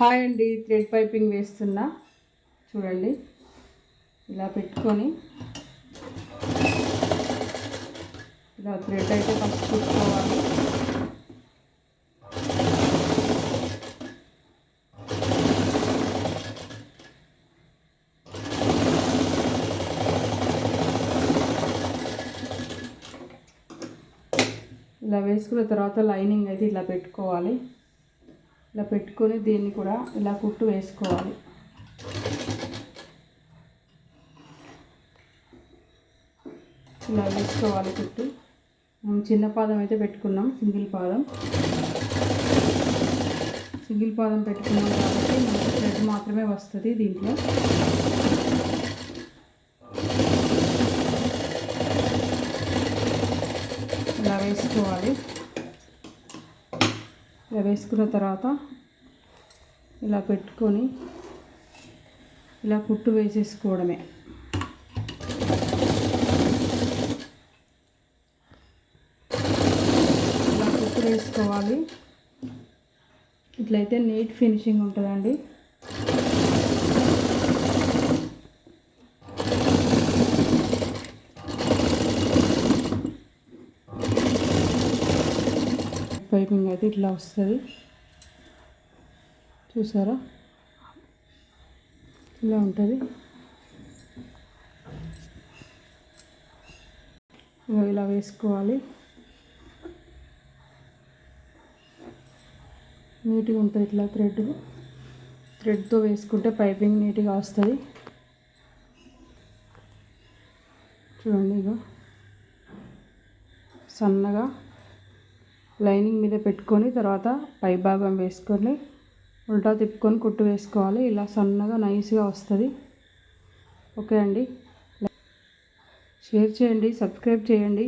Hi అండి thread piping వేస్తున్నా. చూడండి. ఇలా పెట్టుకొని ఇలా థ్రెడ్ అయితే ఫస్ట్ కుట్టుకోవాలి ఇలా వేసుకున్న తర్వాత లైనింగ్ అయితే ఇలా పెట్టుకోవాలి. ఇలా పెట్టుకొని దీన్ని కూడా ఇలా కుట్టు వేసుకోవాలి. ఇలా వేసుకోవాలి కుట్టు. మనం చిన్న పాదం అయితే పెట్టుకున్నాం సింగిల్ పాదం. సింగిల్ పాదం పెట్టుకున్నాం కాబట్టి మనకి థ్రెడ్ మాత్రమే వస్తుంది దీంట్లో. ఇలా వేసుకోవాలి. ఇలా వేసుకున్న తర్వాత ఇలా పెట్టుకొని ఇలా కుట్టు వేసేసుకోవడమే. ఇలా కుట్టు వేసుకోవాలి. ఇట్లయితే నీట్ ఫినిషింగ్ ఉంటుందండి. పైపింగ్ అయితే ఇట్లా వస్తుంది. చూసారా? ఇలా ఉంటుంది. ఇలా వేసుకోవాలి. నీట్గా ఉంటుంది ఇట్లా థ్రెడ్ థ్రెడ్తో వేసుకుంటే పైపింగ్ నీట్గా వస్తుంది. చూడండి ఇగో. సన్నగా లైనింగ్ మీద పెట్టుకొని తర్వాత పై భాగం వేసుకొని ఉల్టా తిప్పుకొని కుట్టు వేసుకోవాలి. ఇలా సన్నగా నైస్గా వస్తుంది. ఓకే అండి. షేర్ చేయండి సబ్స్క్రైబ్ చేయండి.